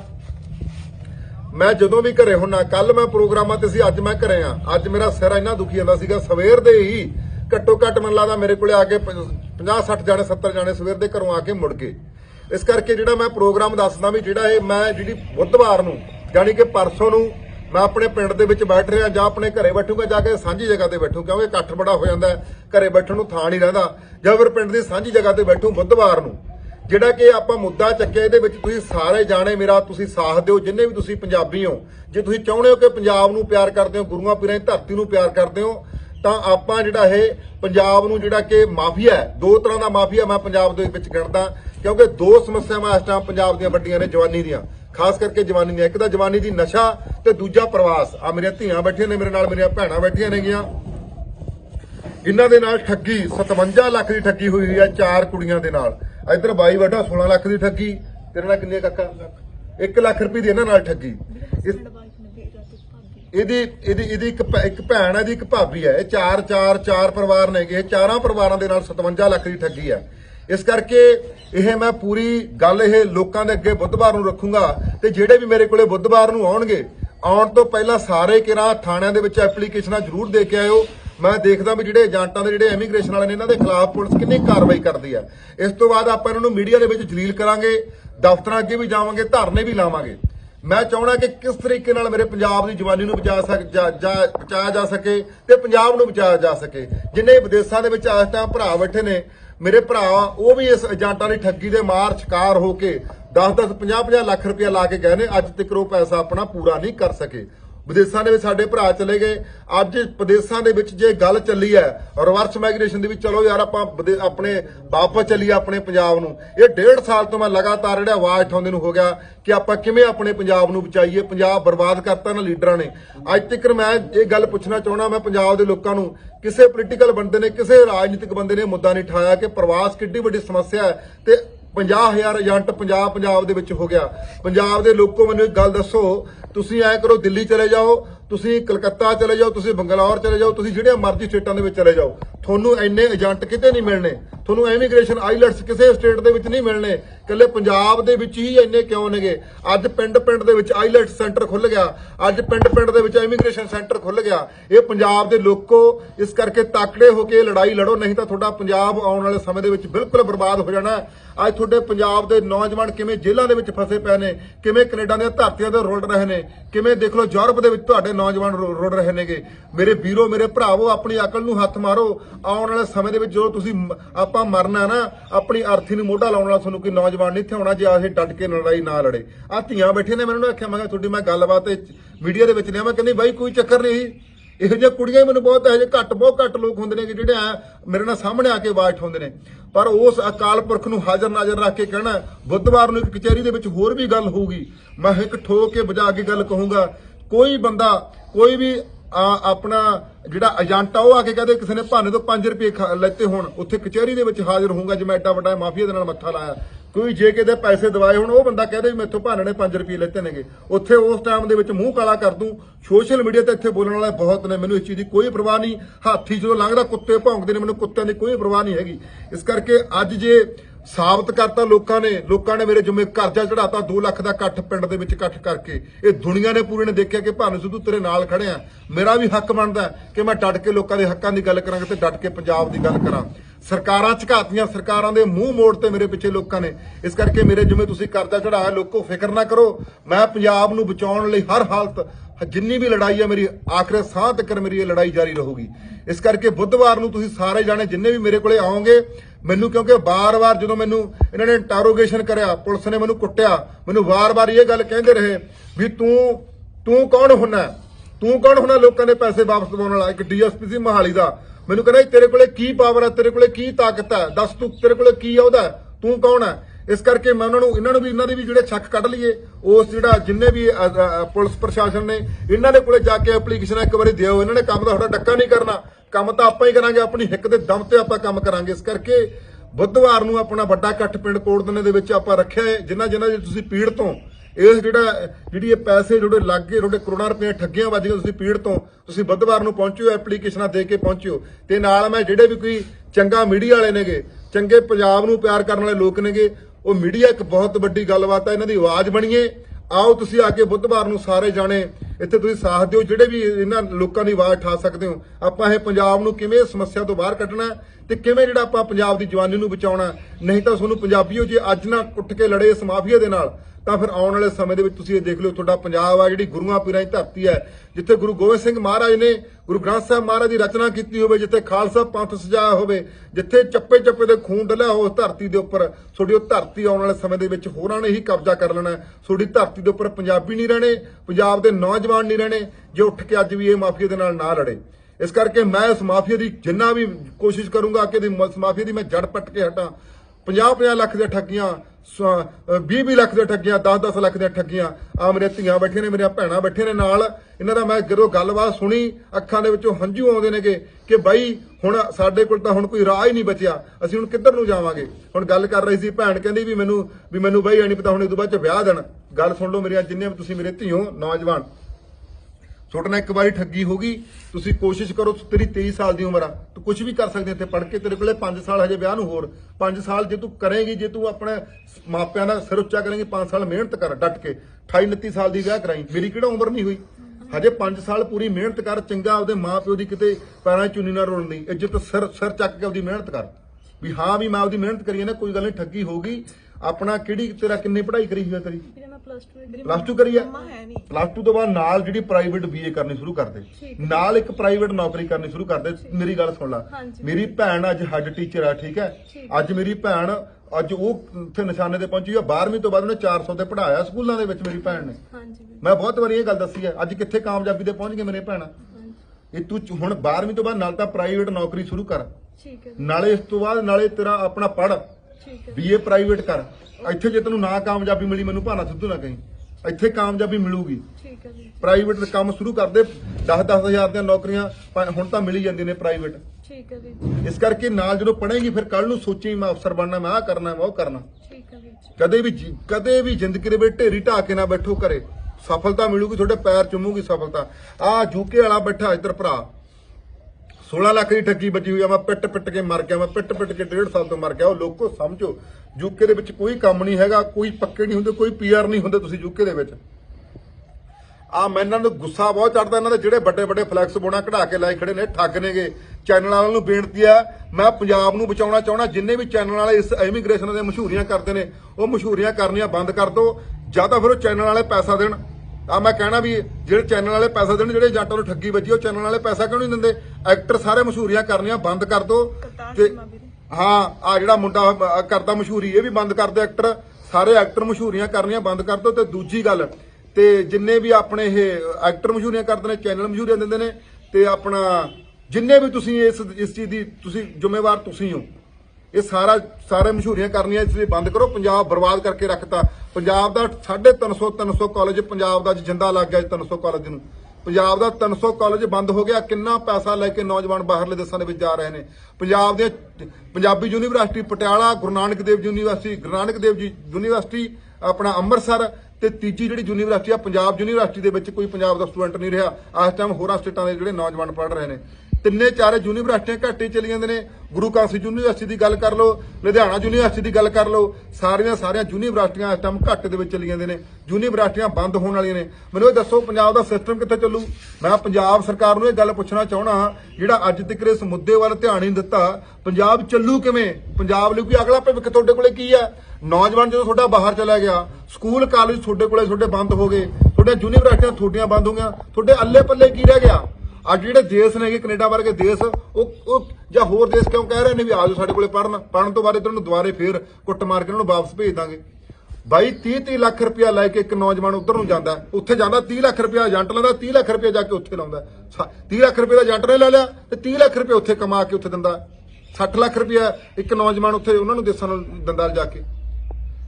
ਮੈਂ ਜਦੋਂ ਵੀ ਘਰੇ ਹੁੰਨਾ ਕੱਲ ਮੈਂ ਪ੍ਰੋਗਰਾਮਾਂ ਤੇ ਸੀ, ਅੱਜ ਮੈਂ ਘਰੇ ਆ। ਅੱਜ ਮੇਰਾ ਸਿਰ ਇੰਨਾ ਦੁਖੀ ਜਾਂਦਾ ਸੀਗਾ, ਸਵੇਰ ਦੇ ਹੀ ਘੱਟੋ ਘੱਟ ਮੈਨੂੰ ਲੱਗਦਾ ਮੇਰੇ ਕੋਲੇ ਆ ਕੇ 50 60 ਜਾਣੇ 70 ਜਾਣੇ ਸਵੇਰ ਦੇ ਘਰੋਂ ਆ ਕੇ ਮੁੜ ਗਏ। ਇਸ ਕਰਕੇ ਜਿਹੜਾ ਮੈਂ ਪ੍ਰੋਗਰਾਮ ਦੱਸਦਾ ਵੀ ਜਿਹੜਾ ਇਹ ਮੈਂ ਜਿਹੜੀ ਬੁੱਧਵਾਰ ਨੂੰ ਯਾਨੀ ਕਿ ਪਰਸੋਂ ਨੂੰ ਮੈਂ ਆਪਣੇ ਪਿੰਡ ਦੇ ਵਿੱਚ ਬੈਠ ਰਿਹਾ ਜਾਂ ਆਪਣੇ ਘਰੇ ਬੈਠੂਗਾ ਜਾ ਕੇ ਸਾਂਝੀ ਜਗ੍ਹਾ ਤੇ ਬੈਠੂ, ਕਿਉਂਕਿ ਇਕੱਠ ਬੜਾ ਹੋ ਜਾਂਦਾ ਘਰੇ ਬੈਠਣ ਨੂੰ ਥਾਂ ਨਹੀਂ ਰਹਿੰਦਾ। ਜਾਂ ਫਿਰ ਪਿੰਡ ਦੀ ਸਾਂਝੀ ਜਗ੍ਹਾ ਤੇ ਬੈਠੂ ਬੁੱਧਵਾਰ ਨੂੰ। ਜਿਹੜਾ ਕਿ ਆਪਾਂ ਮੁੱਦਾ ਚੱਕਿਆ, ਇਹਦੇ ਵਿੱਚ ਤੁਸੀਂ ਸਾਰੇ ਜਾਣੇ ਮੇਰਾ, ਤੁਸੀਂ ਸਾਥ ਦਿਓ, ਜਿੰਨੇ ਵੀ ਤੁਸੀਂ ਪੰਜਾਬੀ ਹੋ, ਜੇ ਤੁਸੀਂ ਚਾਹੁੰਦੇ ਹੋ ਕਿ ਪੰਜਾਬ ਨੂੰ ਪਿਆਰ ਕਰਦੇ ਹੋ, ਗੁਰੂਆਂ ਪੀਰਾਂ ਦੀ ਧਰਤੀ ਨੂੰ ਪਿਆਰ ਕਰਦੇ ਹੋ ਤਾਂ ਆਪਾਂ ਜਿਹੜਾ ਇਹ ਪੰਜਾਬ ਨੂੰ ਜਿਹੜਾ ਕਿ ਮਾਫੀਆ ਹੈ, ਦੋ ਤਰ੍ਹਾਂ ਦਾ ਮਾਫੀਆ ਮੈਂ ਪੰਜਾਬ ਦੇ ਵਿੱਚ ਗਿਣਦਾ, ਕਿਉਂਕਿ ਦੋ ਸਮੱਸਿਆਵਾਂ ਇਸ ਟਾਈਮ ਪੰਜਾਬ ਦੀਆਂ ਵੱਡੀਆਂ ਨੇ, ਜਵਾਨੀ ਦੀਆਂ। ਖਾਸ ਕਰਕੇ ਜਵਾਨੀ ਦੀਆਂ। ਇੱਕ ਤਾਂ ਜਵਾਨੀ ਦੀ ਨਸ਼ਾ ਤੇ ਦੂਜਾ ਪ੍ਰਵਾਸ। ਆ ਮੇਰੀਆਂ ਧੀਆਂ ਬੈਠੀਆਂ ਨੇ, ਮੇਰੇ ਨਾਲ ਮੇਰੀਆਂ ਭੈਣਾਂ ਬੈਠੀਆਂ ਨੇਗੀਆਂ। ਇਹਨਾਂ ਦੇ ਨਾਲ ਠੱਗੀ 57 ਲੱਖ ਦੀ ਠੱਗੀ ਹੋਈ ਹੋਈ ਆ ਚਾਰ ਕੁੜੀਆਂ ਦੇ ਨਾਲ। ਇੱਧਰ ਬਾਈ ਬੈਠਾ 16 ਲੱਖ ਦੀ ਠੱਗੀ। ਤੇਰੇ ਨਾਲ ਕਿੰਨੇ ਕਾਕਾ? 1 ਲੱਖ ਰੁਪਏ ਦੀ ਇਹਨਾਂ ਨਾਲ ਠੱਗੀ। ਇਸ ਇਹਦੀ ਇਹਦੀ ਇਹਦੀ ਇੱਕ ਭੈ- ਇੱਕ ਭੈਣ ਹੈ ਦੀ ਇੱਕ ਭਾਬੀ ਹੈ। ਇਹ ਚਾਰ ਚਾਰ ਚਾਰ ਪਰਿਵਾਰ ਨੇਗੇ ਇਹ ਚਾਰਾਂ ਪਰਿਵਾਰਾਂ ਦੇ ਨਾਲ 57 ਲੱਖ ਦੀ ਠੱਗੀ ਹੈ। ਇਸ ਕਰਕੇ ਇਹ ਮੈਂ ਪੂਰੀ ਗੱਲ ਇਹ ਲੋਕਾਂ ਦੇ ਅੱਗੇ ਬੁੱਧਵਾਰ ਨੂੰ ਰੱਖੂੰਗਾ ਤੇ ਜਿਹੜੇ ਵੀ ਮੇਰੇ ਕੋਲੇ ਬੁੱਧਵਾਰ ਨੂੰ ਆਉਣਗੇ, ਆਉਣ ਤੋਂ ਪਹਿਲਾਂ ਸਾਰੇ ਕਿਰਾ ਥਾਣਿਆਂ ਦੇ ਵਿੱਚ ਐਪਲੀਕੇਸ਼ਨਾਂ ਜ਼ਰੂਰ ਦੇ ਕੇ ਆਇਓ। ਮੈਂ ਦੇਖਦਾ ਵੀ ਜਿਹੜੇ ਏਜੰਟਾਂ ਦੇ, ਜਿਹੜੇ ਇਮੀਗ੍ਰੇਸ਼ਨ ਵਾਲੇ ਨੇ, ਇਹਨਾਂ ਦੇ ਖਿਲਾਫ ਪੁਲਿਸ ਕਿੰਨੀ ਕਾਰਵਾਈ ਕਰਦੀ ਹੈ। ਇਸ ਤੋਂ ਬਾਅਦ ਆਪਾਂ ਇਹਨਾਂ ਨੂੰ ਮੀਡੀਆ ਦੇ ਵਿੱਚ ਜਲੀਲ ਕਰਾਂਗੇ, ਦਫ਼ਤਰਾਂ ਅੱਗੇ ਵੀ ਜਾਵਾਂਗੇ, ਧਰਨੇ ਵੀ ਲਾਵਾਂਗੇ। ਮੈਂ ਚਾਹਣਾ ਕਿ ਕਿਸ ਤਰੀਕੇ ਨਾਲ ਮੇਰੇ ਪੰਜਾਬ ਦੀ ਜਵਾਨੀ ਨੂੰ ਬਚਾ ਸਕ ਜਾ- ਬਚਾਇਆ ਜਾ ਸਕੇ ਤੇ ਪੰਜਾਬ ਨੂੰ ਬਚਾਇਆ ਜਾ ਸਕੇ। ਜਿੰਨੇ ਵਿਦੇਸ਼ਾਂ ਦੇ ਵਿੱਚ ਇਸ ਟਾਈਮ ਭਰਾ ਬੈਠੇ ਨੇ, ਮੇਰੇ ਭਰਾ, ਉਹ ਵੀ ਇਸ ਏਜੰਟਾਂ ਦੀ ਠੱਗੀ ਦੇ ਮਾਰ ਸ਼ਿਕਾਰ ਹੋ ਕੇ 10-10 50-50 ਲੱਖ ਰੁਪਇਆ ਲਾ ਕੇ ਗਏ ਨੇ, ਅੱਜ ਤੱਕ ਉਹ ਪੈਸਾ ਆਪਣਾ ਪੂਰਾ ਨਹੀਂ ਕਰ ਸਕੇ। ਵਿਦੇਸ਼ਾਂ ਦੇ ਵਿੱਚ ਸਾਡੇ ਭਰਾ ਚਲੇ ਗਏ। ਅੱਜ ਵਿਦੇਸ਼ਾਂ ਦੇ ਵਿੱਚ ਜੇ ਗੱਲ ਚੱਲੀ ਹੈ, ਰਿਵਰਸ ਮਾਈਗ੍ਰੇਸ਼ਨ ਦੀ ਵੀ ਚਲੋ ਯਾਰ ਆਪਾਂ ਆਪਣੇ ਵਾਪਸ ਚੱਲੀਏ ਆਪਣੇ ਪੰਜਾਬ ਨੂੰ। ਇਹ ਡੇਢ ਸਾਲ ਤੋਂ ਮੈਂ ਲਗਾਤਾਰ ਜਿਹੜਾ ਆਵਾਜ਼ ਉਠਾਉਂਦੇ ਨੂੰ ਹੋ ਗਿਆ ਕਿ ਆਪਾਂ ਕਿਵੇਂ ਆਪਣੇ ਪੰਜਾਬ ਨੂੰ ਬਚਾਈਏ। ਪੰਜਾਬ ਬਰਬਾਦ ਕਰਤਾ ਨਾ ਲੀਡਰਾਂ ਨੇ। ਅੱਜ ਤੱਕ ਮੈਂ ਇਹ ਗੱਲ ਪੁੱਛਣਾ ਚਾਹੁੰਦਾ ਮੈਂ ਪੰਜਾਬ ਦੇ ਲੋਕਾਂ ਨੂੰ, ਕਿਸੇ ਪੋਲੀਟੀਕਲ ਬੰਦੇ ਨੇ, ਕਿਸੇ ਰਾਜਨੀਤਿਕ ਬੰਦੇ ਨੇ ਮੁੱਦਾ ਨਹੀਂ ਠਾਇਆ ਕਿ ਪ੍ਰਵਾਸ ਕਿੱਡੀ ਵੱਡੀ ਸਮੱਸਿਆ ਹੈ ਤੇ 50000 ਏਜੰਟ ਪੰਜਾਬ ਪੰਜਾਬ ਦੇ ਵਿੱਚ ਹੋ ਗਿਆ। ਪੰਜਾਬ ਦੇ ਲੋਕੋ ਮੈਨੂੰ ਇੱਕ ਗੱਲ ਦੱਸੋ, ਤੁਸੀਂ ਐ ਕਰੋ, ਦਿੱਲੀ ਚਲੇ ਜਾਓ, ਤੁਸੀਂ ਕਲਕੱਤਾ ਚਲੇ ਜਾਓ, ਤੁਸੀਂ ਬੰਗਲੌਰ ਚਲੇ ਜਾਓ, ਤੁਸੀਂ ਜਿਹੜੇ ਮਰਜ਼ੀ ਸਟੇਟਾਂ ਦੇ ਵਿੱਚ ਚਲੇ ਜਾਓ। ਤੁਹਾਨੂੰ ਇੰਨੇ ਏਜੰਟ ਕਿਤੇ ਨਹੀਂ ਮਿਲਣੇ। ਤੁਹਾਨੂੰ ਇਮੀਗ੍ਰੇਸ਼ਨ ਆਈਲੈਟਸ ਕਿਸੇ ਸਟੇਟ ਦੇ ਵਿੱਚ ਨਹੀਂ ਮਿਲਣੇ। ਇਕੱਲੇ ਪੰਜਾਬ ਦੇ ਵਿੱਚ ਹੀ ਇੰਨੇ ਕਿਉਂ ਨੇਗੇ? ਅੱਜ ਪਿੰਡ ਪਿੰਡ ਦੇ ਵਿੱਚ ਆਈਲੈਟ ਸੈਂਟਰ ਖੁੱਲ ਗਿਆ। ਅੱਜ ਪਿੰਡ ਪਿੰਡ ਦੇ ਵਿੱਚ ਇਮੀਗ੍ਰੇਸ਼ਨ ਸੈਂਟਰ ਖੁੱਲ ਗਿਆ। ਇਹ ਪੰਜਾਬ ਦੇ ਲੋਕੋ, ਇਸ ਕਰਕੇ ਤਾਕੜੇ ਹੋ ਕੇ ਲੜਾਈ ਲੜੋ, ਨਹੀਂ ਤਾਂ ਤੁਹਾਡਾ ਪੰਜਾਬ ਆਉਣ ਵਾਲੇ ਸਮੇਂ ਦੇ ਵਿੱਚ ਬਿਲਕੁਲ ਬਰਬਾਦ ਹੋ ਜਾਣਾ। ਅੱਜ ਤੁਹਾਡੇ ਪੰਜਾਬ ਦੇ ਨੌਜਵਾਨ ਕਿਵੇਂ ਜੇਲ੍ਹਾਂ ਦੇ ਵਿੱਚ ਫਸੇ ਪਏ ਨੇ? ਕਿਵੇਂ ਕੈਨੇਡਾ ਦੀਆਂ ਧਰਤੀਆਂ ਤੇ ਰੁਲ ਰਹੇ ਨੇ? ਕਿਵੇਂ ਦੇਖ ਲਓ ਯੂਰਪ ਦੇ ਵਿੱਚ ਤੁਹਾਡੇ ਨੌਜਵਾਨ ਰੁ- ਰੁਲ ਰਹੇ ਨੇਗੇ? ਮੇਰੇ ਵੀਰੋ, ਮੇਰੇ ਭਰਾਵੋ, ਆਪਣੀ ਅਕਲ ਨੂੰ ਹੱਥ ਮਾਰੋ। ਆਉਣ ਵਾਲੇ ਸਮੇਂ ਦੇ ਵਿੱਚ ਜਦੋਂ ਤੁਸੀਂ ਆਪਾਂ ਮਰਨਾ ਨਾ, ਆਪਣੀ ਅਰਥੀ ਨੂੰ ਮੋਢਾ ਲਾਉਣ ਵਾਲਾ ਤੁਹਾਨੂੰ ਕੋਈ ਨੌਜਵਾਨ ਨਹੀਂ ਥਿਆਉਣਾ ਜੇ ਆਹੇ ਡਟ ਕੇ ਲੜਾਈ ਨਾ ਲੜੇ। ਆ ਧੀਆਂ ਬੈਠੇ ਨੇ ਮੈਨੂੰ ਆਖਿਆ ਮੈਂ ਕਿਹਾ ਤੁਹਾਡੀ ਮੈਂ ਗੱਲਬਾਤ ਮੀਡੀਆ ਦੇ ਵਿੱਚ ਲਿਆ। ਮੈਂ ਕਹਿੰਦੀ ਬਾਈ ਕੋਈ ਚੱਕਰ ਨਹੀਂ ਇਹੋ ਜਿਹੀਆਂ ਕੁੜੀਆਂ ਹੀ ਮੈਨੂੰ ਬਹੁਤ ਇਹੋ ਜਿਹੇ ਘੱਟ ਬਹੁਤ ਘੱਟ ਲੋਕ ਹੁੰਦੇ ਨੇ ਕਿ ਜਿਹੜੇ ਮੇਰੇ ਨਾਲ ਸਾਹਮਣੇ ਆ ਕੇ ਆਵਾਜ਼ ਉਠਾਉਂਦੇ ਨੇ। ਪਰ ਉਸ ਅਕਾਲ ਪੁਰਖ ਨੂੰ ਹਾਜ਼ਰ ਨਾਜ਼ਰ ਰੱਖ ਕੇ ਕਹਿਣਾ ਬੁੱਧਵਾਰ ਨੂੰ ਇੱਕ ਕਚਹਿਰੀ ਦੇ ਵਿੱਚ ਹੋਰ ਵੀ ਗੱਲ ਹੋਊਗੀ। ਮੈਂ ਇੱਕ ਠੋਕ ਕੇ ਵਜਾ ਕੇ ਗੱਲ ਕਹੂੰਗਾ ਕੋਈ ਬੰਦਾ ਕੋਈ ਵੀ ਆ, ਆਪਣਾ ਜਿਹੜਾ ਏਜੰਟ ਆ ਉਹ ਆ ਕੇ ਕਹਦੇ ਕਿਸੇ ਨੇ ਭਾਨੇ ਤੋਂ 5 ਰੁਪਏ ਖਾ- ਲੈਤੇ ਹੋਣ ਉੱਥੇ ਕਚਹਿਰੀ ਦੇ ਵਿੱਚ ਹਾਜ਼ਰ ਹੋਊਗਾ ਜਿਵੇਂ ਐਡਾ ਵੱਡਾ ਮਾਫੀਆ ਦੇ ਨਾਲ ਮੱਥਾ ਲਾਇਆ। ਕੋਈ ਜੇ ਕਿਤੇ ਪੈਸੇ ਦਵਾਏ ਹੋਣ, ਉਹ ਬੰਦਾ ਕਹਦੇ ਵੀ ਮੈਥੋਂ ਭਾਨੇ ਨੇ 5 ਰੁਪਏ ਲੈਤੇ ਨੇਗੇ। ਉੱਥੇ ਉਸ ਟਾਈਮ ਦੇ ਵਿੱਚ ਮੂੰਹ ਕਾਲਾ ਕਰ ਦੂੰ। ਸੋਸ਼ਲ ਮੀਡੀਆ ਤੇ ਇੱਥੇ ਬੋਲਣ ਵਾਲੇ ਬਹੁਤ ਨੇ, ਮੈਨੂੰ ਇਸ ਚੀਜ਼ ਦੀ ਕੋਈ ਪਰਵਾਹ ਨਹੀਂ। ਹਾਥੀ ਜਦੋਂ ਲੰਘਦਾ, ਕੁੱਤੇ ਭੌਂਕਦੇ ਨੇ, ਮੈਨੂੰ ਕੁੱਤਿਆਂ ਦੀ ਕੋਈ ਪਰਵਾਹ ਨਹੀਂ ਹੈਗੀ। ਇਸ ਕਰਕੇ ਅੱਜ ਜੇ ਸਾਬਤ ਕਰਤਾ ਲੋਕਾਂ ਨੇ ਲੋਕਾਂ ਨੇ ਮੇਰੇ ਜੁਮੇ ਕਰਜ਼ਾ ਚੜਾਤਾ 2 ਲੱਖ ਦਾ ਇਕੱਠ ਪਿੰਡ ਦੇ ਵਿੱਚ ਇਕੱਠ ਕਰਕੇ। ਇਹ ਦੁਨੀਆ ਨੇ ਪੂਰੇ ਨੇ ਦੇਖਿਆ ਕਿ ਭਾਨੂੰ ਸਿੱਧੂ ਤੇਰੇ ਨਾਲ ਖੜਿਆ ਮੇਰਾ ਵੀ ਹੱਕ ਬਣਦਾ ਕਿ ਮੈਂ ਡਟ ਕੇ ਲੋਕਾਂ ਦੇ ਹੱਕਾਂ ਦੀ ਗੱਲ ਕਰਾਂਗਾ ਤੇ ਡਟ ਕੇ ਪੰਜਾਬ ਦੀ ਗੱਲ ਕਰਾਂ। ਸਰਕਾਰਾਂ ਝਕਾਤੀਆਂ, ਸਰਕਾਰਾਂ ਦੇ ਮੂੰਹ ਮੋੜ ਤੇ ਮੇਰੇ ਪਿੱਛੇ ਲੋਕਾਂ ਨੇ। ਇਸ ਕਰਕੇ ਮੇਰੇ ਜਿਵੇਂ ਤੁਸੀਂ ਕਰਜ਼ਾ ਚੜਾਇਆ ਲੋਕੋ ਫਿਕਰ ਨਾ ਕਰੋ। ਮੈਂ ਪੰਜਾਬ ਨੂੰ ਬਚਾਉਣ ਲਈ ਹਰ ਹਾਲਤ, ਜਿੰਨੀ ਵੀ ਲੜਾਈ ਹੈ ਮੇਰੀ, ਆਖਰੇ ਸਾਹ ਤੱਕ ਮੇਰੀ ਇਹ ਲੜਾਈ ਜਾਰੀ ਰਹੂਗੀ। ਇਸ ਕਰਕੇ ਬੁੱਧਵਾਰ ਨੂੰ ਤੁਸੀਂ ਸਾਰੇ ਜਾਣੇ ਜਿੰਨੇ ਵੀ ਮੇਰੇ ਕੋਲੇ ਆਓਗੇ, ਮੈਨੂੰ ਕਿਉਂਕਿ ਬਾਰ-ਬਾਰ ਜਦੋਂ ਮੈਨੂੰ ਇਹਨਾਂ ਨੇ ਇੰਟਰੋਗੇਸ਼ਨ ਕਰਿਆ, ਪੁਲਿਸ ਨੇ ਮੈਨੂੰ ਕੁੱਟਿਆ, ਮੈਨੂੰ ਵਾਰ-ਵਾਰ ਇਹ ਗੱਲ ਕਹਿੰਦੇ ਰਹੇ ਵੀ ਤੂੰ ਤੂੰ ਕੌਣ ਹੁੰਨਾ? ਤੂੰ ਕੌਣ ਹੁੰਨਾ? ਲੋਕਾਂ ਦੇ ਪੈਸੇ ਵਾਪਸ ਦਿਵਾਉਣ ਵਾਲਾ, ਇੱਕ ਡੀਐਸਪੀ ਸੀ ਮਹਾਲੀ ਦਾ। ਮੈਨੂੰ ਕਹਿੰਦਾ ਤੇਰੇ ਕੋਲੇ ਕੀ ਪਾਵਰ ਹੈ ਤੇਰੇ ਕੋਲੇ ਕੀ ਤਾਕਤ ਹੈ ਦੱਸ ਤੂੰ, ਤੇਰੇ ਕੋਲੇ ਕੀ ਆ ਉਹਦਾ? ਤੂੰ ਕੌਣ ਹੈ ਇਸ ਕਰਕੇ ਮੈਂ ਉਹਨਾਂ ਨੂੰ, ਇਹਨਾਂ ਨੂੰ ਵੀ, ਇਹਨਾਂ ਦੇ ਵੀ ਜਿਹੜੇ ਸ਼ੱਕ ਕੱਢ ਲਈਏ, ਉਸ ਜਿਹੜਾ ਜਿੰਨੇ ਵੀ ਪੁਲਿਸ ਪ੍ਰਸ਼ਾਸਨ ਨੇ, ਇਹਨਾਂ ਦੇ ਕੋਲੇ ਜਾ ਕੇ ਐਪਲੀਕੇਸ਼ਨ ਇੱਕ ਵਾਰੀ ਦਿਓ। ਇਹਨਾਂ ਨੇ ਕੰਮ ਦਾ ਤੁਹਾਡਾ ਡੱਕਾ ਨਹੀਂ ਕਰਨਾ। ਕੰਮ ਤਾਂ ਆਪਾਂ ਹੀ ਕਰਾਂਗੇ, ਆਪਣੀ ਹਿੱਕ ਦੇ ਦਮ ਤੇ ਆਪਾਂ ਕੰਮ ਕਰਾਂਗੇ। ਇਸ ਕਰਕੇ ਬੁੱਧਵਾਰ ਨੂੰ ਆਪਣਾ ਵੱਡਾ ਇਕੱਠ ਪਿੰਡ ਕੋਟਦਨੇ ਦੇ ਵਿੱਚ ਆਪਾਂ ਰੱਖਿਆ ਹੈ। ਜਿਨ੍ਹਾਂ ਜਿਨ੍ਹਾਂ ਦੇ ਤੁਸੀਂ ਪੀੜ ਤੋਂ ਇਹ ਜਿਹੜਾ, ਜਿਹੜੀ ਇਹ ਪੈਸੇ ਜਿਹੜੇ ਲੱਗ ਗਏ ਤੁਹਾਡੇ ਕਰੋੜਾਂ ਰੁਪਏ ਠੱਗੀਆਂ ਵੱਜ ਗਈਆਂ ਤੁਸੀਂ ਪੀੜ ਤੋਂ ਤੁਸੀਂ ਬੁੱਧਵਾਰ ਨੂੰ ਪਹੁੰਚਿਓ ਐਪਲੀਕੇਸ਼ਨਾਂ ਦੇ ਕੇ ਪਹੁੰਚਿਓ। ਤੇ ਨਾਲ ਮੈਂ ਜਿਹੜੇ ਵੀ ਕੋਈ ਚੰਗਾ ਮੀਡੀਆ ਵਾਲੇ ਨੇਗੇ, ਚੰਗੇ ਪੰਜਾਬ ਨੂੰ ਪਿਆਰ ਕਰਨ ਵਾਲੇ ਲੋਕ ਨੇਗੇ, ਉਹ ਮੀਡੀਆ ਇੱਕ ਬਹੁਤ ਵੱਡੀ ਗੱਲਬਾਤ ਹੈ ਇਹਨਾਂ ਦੀ ਆਵਾਜ਼ ਬਣੀਏ। ਆਓ ਤੁਸੀਂ ਆ ਕੇ ਬੁੱਧਵਾਰ ਨੂੰ ਸਾਰੇ ਜਾਣੇ ਇੱਥੇ ਤੁਸੀਂ ਸਾਥ ਦਿਓ, ਜਿਹੜੇ ਵੀ ਇਹਨਾਂ ਲੋਕਾਂ ਦੀ ਆਵਾਜ਼ ਉਠਾ ਸਕਦੇ ਹੋ। ਆਪਾਂ ਇਹ ਪੰਜਾਬ ਨੂੰ ਕਿਵੇਂ ਇਸ ਸਮੱਸਿਆ ਤੋਂ ਬਾਹਰ ਕੱਢਣਾ ਹੈ ਤੇ ਕਿਵੇਂ ਜਿਹੜਾ ਆਪਾਂ ਪੰਜਾਬ ਦੀ ਜਵਾਨੀ ਨੂੰ ਬਚਾਉਣਾ ਨਹੀਂ ਤਾਂ ਤੁਹਾਨੂੰ ਪੰਜਾਬੀਓ ਜੇ ਅੱਜ ਨਾ ਉੱਠ ਕੇ ਲੜੇ ਇਸ ਮਾਫੀਆ ਦੇ ਨਾਲ, ਤਾਂ ਫਿਰ ਆਉਣ ਵਾਲੇ ਸਮੇਂ ਦੇ ਵਿੱਚ ਤੁਸੀਂ ਇਹ ਦੇਖ ਲਿਓ, ਤੁਹਾਡਾ ਪੰਜਾਬ ਆ ਜਿਹੜੀ ਗੁਰੂਆਂ ਪੀਰਾਂ ਦੀ ਧਰਤੀ ਹੈ, ਜਿੱਥੇ ਗੁਰੂ ਗੋਬਿੰਦ ਸਿੰਘ ਮਹਾਰਾਜ ਨੇ ਗੁਰੂ ਗ੍ਰੰਥ ਸਾਹਿਬ ਮਹਾਰਾਜ ਦੀ ਰਚਨਾ ਕੀਤੀ ਹੋਵੇ, ਜਿੱਥੇ ਖਾਲਸਾ ਪੰਥ ਸਜਾਇਆ ਹੋਵੇ, ਜਿੱਥੇ ਚੱਪੇ ਚੱਪੇ ਦੇ ਖੂਨ ਡਲਿਆ ਹੋ ਉਸ ਧਰਤੀ ਦੇ ਉੱਪਰ, ਤੁਹਾਡੀ ਉਹ ਧਰਤੀ ਆਉਣ ਵਾਲੇ ਸਮੇਂ ਦੇ ਵਿੱਚ ਹੋਰਾਂ ਨੇ ਹੀ ਕਬਜ਼ਾ ਕਰ ਲੈਣਾ ਤੁਹਾਡੀ ਧਰਤੀ ਦੇ ਉੱਪਰ ਪੰਜਾਬੀ ਨਹੀਂ ਰਹਿਣੇ, ਪੰਜਾਬ ਦੇ ਨੌਜਵਾਨ ਨਹੀਂ ਰਹਿਣੇ, ਜੇ ਉੱਠ ਕੇ ਅੱਜ ਵੀ ਇਹ ਮਾਫੀਆ ਦੇ ਨਾਲ ਨਾ ਲੜੇ। ਇਸ ਕਰਕੇ ਮੈਂ ਇਸ ਮਾਫੀਆ ਦੀ ਜਿੰਨਾ ਵੀ ਕੋਸ਼ਿਸ਼ ਕਰੂੰਗਾ ਕਿ ਇਸ ਮਾਫੀਆ ਦੀ ਮੈਂ ਜੜ ਪੱਟ ਕੇ ਹਟਾਂ। 50-50 ਲੱਖ ਦੀਆਂ ਠੱਗੀਆਂ 20-20 ਲੱਖ ਦੀਆਂ ਠੱਗੀਆਂ 10-10 ਲੱਖ ਦੀਆਂ ਠੱਗੀਆਂ ਆ ਮੇਰੇ ਧੀਆਂ ਬੈਠੀਆਂ ਨੇ, ਮੇਰੀਆਂ ਭੈਣਾਂ ਬੈਠੀਆਂ ਨੇ ਨਾਲ। ਇਹਨਾਂ ਦਾ ਮੈਂ ਜਦੋਂ ਗੱਲਬਾਤ ਸੁਣੀ, ਅੱਖਾਂ ਦੇ ਵਿੱਚੋਂ ਹੰਝੂ ਆਉਂਦੇ ਨੇਗੇ ਕਿ ਬਾਈ, ਹੁਣ ਸਾਡੇ ਕੋਲ ਤਾਂ ਹੁਣ ਕੋਈ ਰਾਹ ਹੀ ਨਹੀਂ ਬਚਿਆ। ਅਸੀਂ ਹੁਣ ਕਿੱਧਰ ਨੂੰ ਜਾਵਾਂਗੇ? ਹੁਣ ਗੱਲ ਕਰ ਰਹੀ ਸੀ ਭੈਣ, ਕਹਿੰਦੀ ਵੀ ਮੈਨੂੰ ਵੀ ਮੈਨੂੰ ਬਾਈ ਐ ਨਹੀਂ ਪਤਾ ਹੁਣ ਇਹ ਤੋਂ ਬਾਅਦ ਚ ਵਿਆਹ ਦੇਣ। ਗੱਲ ਸੁਣ ਲਓ ਮੇਰੀਆਂ ਜਿੰਨੇ ਵੀ ਤੁਸੀਂ ਮੇਰੇ ਧੀਓ, ਨੌਜਵਾਨ। ਤੁਹਾਡੇ ਨਾਲ ਇੱਕ ਵਾਰੀ ਠੱਗੀ ਹੋ ਗਈ, ਤੁਸੀਂ ਕੋਸ਼ਿਸ਼ ਕਰੋ ਤੇਰੀ 23 ਸਾਲ ਦੀ ਉਮਰ ਆ। ਤੂੰ ਕੁਝ ਵੀ ਕਰ ਸਕਦੇ ਇੱਥੇ ਪੜ੍ਹ ਕੇ, ਤੇਰੇ ਕੋਲੇ 5 ਸਾਲ ਹਜੇ ਵਿਆਹ ਨੂੰ ਹੋਰ। 5 ਸਾਲ ਜੇ ਤੂੰ ਕਰੇਂਗੀ, ਜੇ ਤੂੰ ਆਪਣੇ ਮਾਪਿਆਂ ਦਾ ਸਿਰ ਉੱਚਾ ਕਰੇਂਗੀ 5 ਸਾਲ ਮਿਹਨਤ ਕਰ ਡਟ ਕੇ। 28 29 ਸਾਲ ਦੀ ਵਿਆਹ ਕਰਾਈ। ਮੇਰੀ ਕਿਹੜਾ ਉਮਰ ਨਹੀਂ ਹੋਈ? ਹਜੇ 5 ਸਾਲ ਪੂਰੀ ਮਿਹਨਤ ਕਰ, ਚੰਗਾ ਆਪਦੇ ਮਾਪਿਓ ਦੀ ਕਿਤੇ ਪੈਰਾਂ ਚੁੰਨੀ ਨਾ ਰੋਲਣ ਦੀ। ਇੱਜ਼ਤ ਸਿਰ ਸਿਰ ਚੱਕ ਕੇ ਆਪਦੀ ਮਿਹਨਤ ਕਰ। ਵੀ ਹਾਂ ਵੀ ਮੈਂ ਆਪਦੀ ਮਿਹਨਤ ਕਰੀ ਨਾ, ਕੋਈ ਗੱਲ ਨਹੀਂ, ਠੱਗੀ ਹੋਗੀ ਆਪਣਾ ਕਿਹੜੀ ਤੇਰਾ ਕਿੰਨੀ ਪੜ੍ਹਾਈ ਕਰੀ ਹੋਈ ਤੇਰੀ? ਵੀਰੇ ਮੈਂ ਪਲੱਸ 2 ਵੀਰੇ ਪਲੱਸ 2 ਕਰੀ ਆ? ਮੰਮਾ ਹੈ ਨਹੀਂ। ਪਲੱਸ 2 ਤੋਂ ਬਾਅਦ ਨਾਲ ਜਿਹੜੀ ਪ੍ਰਾਈਵੇਟ ਬੀਏ ਕਰਨੀ ਸ਼ੁਰੂ ਕਰ ਦੇ। ਠੀਕ ਨਾਲ ਇੱਕ ਪ੍ਰਾਈਵੇਟ ਨੌਕਰੀ ਕਰਨੀ ਸ਼ੁਰੂ ਕਰ ਦੇ। ਮੇਰੀ ਗੱਲ ਸੁਣ ਲੈ। ਹਾਂਜੀ। ਮੇਰੀ ਭੈਣ ਅੱਜ ਹੈਡ ਟੀਚਰ ਆ ਠੀਕ ਹੈ? ਠੀਕ ਅੱਜ ਮੇਰੀ ਭੈਣ ਅੱਜ ਉਹ ਉੱਥੇ ਨਿਸ਼ਾਨੇ ਤੇ ਪਹੁੰਚੀ ਆ। 12ਵੀਂ ਤੋਂ ਬਾਅਦ ਉਹਨੇ 400 ਤੇ ਪੜਾਇਆ ਸਕੂਲਾਂ ਦੇ ਵਿੱਚ ਮੇਰੀ ਭੈਣ ਨੇ। ਹਾਂਜੀ ਵੀਰੇ ਮੈਂ ਬਹੁਤ ਵਾਰੀ ਇਹ ਗੱਲ ਦੱਸੀ ਹੈ ਅੱਜ ਕਿੱਥੇ ਕਾਮਯਾਬੀ ਤੇ ਪਹੁੰਚ ਗਏ ਮੇਰੇ ਭੈਣ? ਹਾਂਜੀ। ਇਹ ਤੂੰ ਚ- ਹੁਣ 12ਵੀਂ ਤੋਂ ਬਾਅਦ ਨਾਲ ਤਾਂ ਪ੍ਰਾਈਵੇਟ ਨੌਕਰੀ ਸ਼ੁਰੂ ਕਰ। ਠੀਕ ਹੈ। ਨਾਲੇ ਇਸ ਤੋਂ ਬਾਅਦ ਨਾਲੇ ਤੇਰਾ ਆਪਣਾ ਪੜ ਬੀਏ ਪ੍ਰਾਈਵੇਟ ਕਰ। ਇੱਥੇ ਜੇ ਤੈਨੂੰ ਨਾ ਕਾਮਯਾਬੀ ਮਿਲੀ ਮੈਨੂੰ ਭਾਣਾ ਸਿੱਧੂ ਨਾ ਕਹੀਂ। ਇੱਥੇ ਕਾਮਯਾਬੀ ਮਿਲੂਗੀ। ਠੀਕ ਹੈ ਪ੍ਰਾਈਵੇਟ ਦੇ ਕੰਮ ਸ਼ੁਰੂ ਕਰ ਦੇ। 10-10 ਹਜ਼ਾਰ ਦੀਆਂ ਨੌਕਰੀਆਂ ਪ- ਹੁਣ ਤਾਂ ਮਿਲ ਹੀ ਜਾਂਦੀਆਂ ਨੇ ਪ੍ਰਾਈਵੇਟ ਠੀਕ ਹੈ ਵੀਰੇ ਇਸ ਕਰਕੇ ਨਾਲ ਜਦੋਂ ਪੜ੍ਹੇਗੀ ਫਿਰ ਕੱਲ ਨੂੰ ਸੋਚੀ ਮੈਂ ਅਫਸਰ ਬਣਨਾ ਮੈਂ ਆਹ ਕਰਨਾ ਮੈਂ ਉਹ ਕਰਨਾ। ਠੀਕ ਹੈ ਵੀਰੇ ਕਦੇ ਵੀ ਜੀ- ਕਦੇ ਵੀ ਜ਼ਿੰਦਗੀ ਦੇ ਵਿੱਚ ਢੇਰੀ ਢਾ ਕੇ ਨਾ ਬੈਠੋ ਕਰੇ ਸਫਲਤਾ ਮਿਲੂਗੀ ਤੁਹਾਡੇ ਪੈਰ ਚੁੰਮੂਗੀ ਸਫਲਤਾ। ਆ ਜੂਕੇ ਵਾਲਾ ਬੈਠਾ ਇੱਧਰ ਭਰਾ। 16 ਲੱਖ ਦੀ ਠੱਗੀ ਵੱਜੀ ਹੋਈ ਆ, ਮੈਂ ਪਿੱਟ ਪਿੱਟ ਕੇ ਮਰ ਗਿਆ, ਮੈਂ ਪਿੱਟ ਪਿੱਟ ਕੇ ਡੇਢ ਸਾਲ ਤੋਂ ਮਰ ਗਿਆ। ਉਹ ਲੋਕੋ ਸਮਝੋ ਯੂਕੇ ਦੇ ਵਿੱਚ ਕੋਈ ਕੰਮ ਨਹੀਂ ਹੈਗਾ, ਕੋਈ ਪੱਕੇ ਨਹੀਂ ਹੁੰਦੇ, ਕੋਈ ਪੀਆਰ ਨਹੀਂ ਹੁੰਦੇ ਤੁਸੀਂ ਯੂਕੇ ਦੇ ਵਿੱਚ। ਆ ਮੈਂ ਇਹਨਾਂ ਨੂੰ ਗੁੱਸਾ ਬਹੁਤ ਚੜਦਾ ਇਹਨਾਂ ਦੇ ਜਿਹੜੇ ਵੱਡੇ ਵੱਡੇ ਫਲੈਕਸ ਬੋਣਾ ਕਢਾ ਕੇ ਲਾਈ ਖੜੇ ਨੇ, ਠੱਗ ਨੇਗੇ। ਚੈਨਲ ਵਾਲਿਆਂ ਨੂੰ ਬੇਨਤੀ ਆ, ਮੈਂ ਪੰਜਾਬ ਨੂੰ ਬਚਾਉਣਾ ਚਾਹਣਾ ਜਿੰਨੇ ਵੀ ਚੈਨਲ ਵਾਲੇ ਇਸ ਇਮੀਗ੍ਰੇਸ਼ਨ ਦੇ ਮਸ਼ਹੂਰੀਆਂ ਕਰਦੇ ਨੇ, ਉਹ ਮਸ਼ਹੂਰੀਆਂ ਕਰਨੀਆਂ ਬੰਦ ਕਰ ਦਿਓ। ਜਾਂ ਤਾਂ ਫਿਰ ਉਹ ਚੈਨਲ ਵਾਲੇ ਪੈਸਾ ਦੇਣ ਆ ਮੈਂ ਕਹਿਣਾ ਵੀ ਜਿਹੜੇ ਚੈਨਲ ਵਾਲੇ ਪੈਸਾ ਦੇਣ ਜਿਹੜੇ ਜੱਟਾਂ ਨੂੰ ਠੱਗੀ ਵੱਜੀ ਉਹ ਚੈਨਲ ਵਾਲੇ ਪੈਸਾ ਕਿਉਂ ਨਹੀਂ ਦਿੰਦੇ? ਐਕਟਰ ਸਾਰੇ ਮਸ਼ਹੂਰੀਆਂ ਕਰਨੀਆਂ ਬੰਦ ਕਰ ਦਿਓ ਕਰਤਾਰ ਤੇ ਹਾਂ ਆ ਜਿਹੜਾ ਮੁੰਡਾ ਕਰਦਾ ਮਸ਼ਹੂਰੀ ਇਹ ਵੀ ਬੰਦ ਕਰ ਦਿਓ ਐਕਟਰ ਸਾਰੇ ਐਕਟਰ ਮਸ਼ਹੂਰੀਆਂ ਕਰਨੀਆਂ ਬੰਦ ਕਰ ਦਿਓ ਤੇ ਦੂਜੀ ਗੱਲ ਤੇ ਜਿੰਨੇ ਵੀ ਆਪਣੇ ਇਹ ਐਕਟਰ ਮਸ਼ਹੂਰੀਆਂ ਕਰਦੇ ਨੇ ਚੈਨਲ ਮਸ਼ਹੂਰੀਆਂ ਦਿੰਦੇ ਨੇ ਤੇ ਆਪਣਾ ਜਿੰਨੇ ਵੀ ਤੁਸੀਂ ਇਸ ਇਸ ਚੀਜ਼ ਦੀ ਤੁਸੀਂ ਜ਼ਿੰਮੇਵਾਰ ਤੁਸੀਂ ਹੋ। ਇਹ ਸਾਰਾ ਸਾਰੇ ਮਸ਼ਹੂਰੀਆਂ ਕਰਨੀਆਂ ਇਸ ਲਈ ਬੰਦ ਕਰੋ। ਪੰਜਾਬ ਬਰਬਾਦ ਕਰਕੇ ਰੱਖਤਾ। ਪੰਜਾਬ ਦਾ 350 300 ਕਾਲਜ ਪੰਜਾਬ ਦਾ ਅੱਜ ਜਿੰਦਾ ਲੱਗ ਗਿਆ 300 ਕਾਲਜ ਨੂੰ। ਪੰਜਾਬ ਦਾ 300 ਕਾਲਜ ਬੰਦ ਹੋ ਗਿਆ। ਕਿੰਨਾ ਪੈਸਾ ਲੈ ਕੇ ਨੌਜਵਾਨ ਬਾਹਰਲੇ ਦੇਸ਼ਾਂ ਦੇ ਵਿੱਚ ਜਾ ਰਹੇ ਨੇ? ਪੰਜਾਬ ਦੇ Punjabi university, Patiala, Guru Nanak Dev university, Guru Nanak Dev ji university, ਆਪਣਾ ਅੰਮ੍ਰਿਤਸਰ ਤੇ ਤੀਜੀ ਜਿਹੜੀ ਯੂਨੀਵਰਸਿਟੀ ਆ, ਪੰਜਾਬ ਯੂਨੀਵਰਸਿਟੀ ਦੇ ਵਿੱਚ ਕੋਈ ਪੰਜਾਬ ਦਾ ਸਟੂਡੈਂਟ ਨਹੀਂ ਰਿਹਾ। ਇਸ ਟਾਈਮ ਹੋਰਾਂ ਸਟੇਟਾਂ ਦੇ ਜਿਹੜੇ ਨੌਜਵਾਨ ਪੜ੍ਹ ਰਹੇ ਨੇ। ਤਿੰਨੇ ਚਾਰੇ ਯੂਨੀਵਰਸਿਟੀਆਂ ਘੱਟ ਹੀ ਚਲੀ ਜਾਂਦੇ ਨੇ। ਗੁਰੂ ਕਾਸੀ ਯੂਨੀਵਰਸਿਟੀ ਦੀ ਗੱਲ ਕਰ ਲਓ, ਲੁਧਿਆਣਾ ਯੂਨੀਵਰਸਿਟੀ ਦੀ ਗੱਲ ਕਰ ਲਓ, ਸਾਰੀਆਂ ਸਾਰੀਆਂ ਯੂਨੀਵਰਸਿਟੀਆਂ ਇਸ ਟਾਈਮ ਘੱਟ ਦੇ ਵਿੱਚ ਚਲੀ ਜਾਂਦੇ ਨੇ। ਯੂਨੀਵਰਸਿਟੀਆਂ ਬੰਦ ਹੋਣ ਵਾਲੀਆਂ ਨੇ। ਮੈਨੂੰ ਇਹ ਦੱਸੋ, ਪੰਜਾਬ ਦਾ ਸਿਸਟਮ ਕਿੱਥੇ ਚੱਲੂ? ਮੈਂ ਪੰਜਾਬ ਸਰਕਾਰ ਨੂੰ ਇਹ ਗੱਲ ਪੁੱਛਣਾ ਚਾਹਣਾ ਜਿਹੜਾ ਅੱਜ ਤੱਕ ਇਸ ਮੁੱਦੇ ਵੱਲ ਧਿਆਨ ਨਹੀਂ ਦਿੱਤਾ, ਪੰਜਾਬ ਚੱਲੂ ਕਿਵੇਂ? ਪੰਜਾਬ ਲਈ ਕੋਈ ਅਗਲਾ ਭਵਿੱਖ ਤੁਹਾਡੇ ਕੋਲੇ ਕੀ ਹੈ? ਨੌਜਵਾਨ ਜਦੋਂ ਤੁਹਾਡਾ ਬਾਹਰ ਚਲਾ ਗਿਆ, ਸਕੂਲ ਕਾਲਜ ਤੁਹਾਡੇ ਕੋਲੇ, ਤੁਹਾਡੇ ਬੰਦ ਹੋ ਗਏ, ਤੁਹਾਡੀਆਂ ਯੂਨੀਵਰਸਿਟੀਆਂ ਤੁਹਾਡੀਆਂ ਬੰਦ ਹੋ ਗਈਆਂ, ਤੁਹਾਡੇ ਅੱਲੇ ਪੱਲੇ ਕੀ ਰਹਿ ਗਿਆ? ਅੱਜ ਜਿਹੜੇ ਦੇਸ਼ ਨੇਗੇ ਕੈਨੇਡਾ ਵਰਗੇ ਦੇਸ਼, ਉਹ ਉਹ ਜਾਂ ਹੋਰ ਦੇਸ਼ ਕਿਉਂ ਕਹਿ ਰਹੇ ਨੇ ਵੀ ਆਜੋ ਸਾਡੇ ਕੋਲੇ ਪੜਨ ਪੜਨ ਤੋਂ ਬਾਅਦ ਇਧਰ ਨੂੰ ਦੁਬਾਰੇ ਫੇਰ ਕੁੱਟ ਮਾਰ ਕੇ ਉਹਨਾਂ ਨੂੰ ਵਾਪਸ ਭੇਜ ਦਾਂਗੇ। ਬਾਈ 30 30 ਲੱਖ ਰੁਪਇਆ ਲੈ ਕੇ ਇੱਕ ਨੌਜਵਾਨ ਉਧਰ ਨੂੰ ਜਾਂਦਾ। ਉੱਥੇ ਜਾਂਦਾ 30 ਲੱਖ ਰੁਪਇਆ, ਏਜੰਟ ਲੈਂਦਾ 30 ਲੱਖ ਰੁਪਇਆ ਜਾ ਕੇ ਉੱਥੇ ਲਾਉਂਦਾ। ਸਾ- 30 ਲੱਖ ਰੁਪਏ ਦਾ ਏਜੰਟ ਨੇ ਲੈ ਲਿਆ ਤੇ 30 ਲੱਖ ਰੁਪਏ ਉੱਥੇ ਕਮਾ ਕੇ ਉੱਥੇ ਦਿੰਦਾ। 60 ਲੱਖ ਰੁਪਇਆ ਇੱਕ ਨੌਜਵਾਨ ਉੱਥੇ ਉਹਨਾਂ ਨੂੰ ਦੇਸਾਂ ਨੂੰ ਦਿੰਦਾ ਜਾ ਕੇ।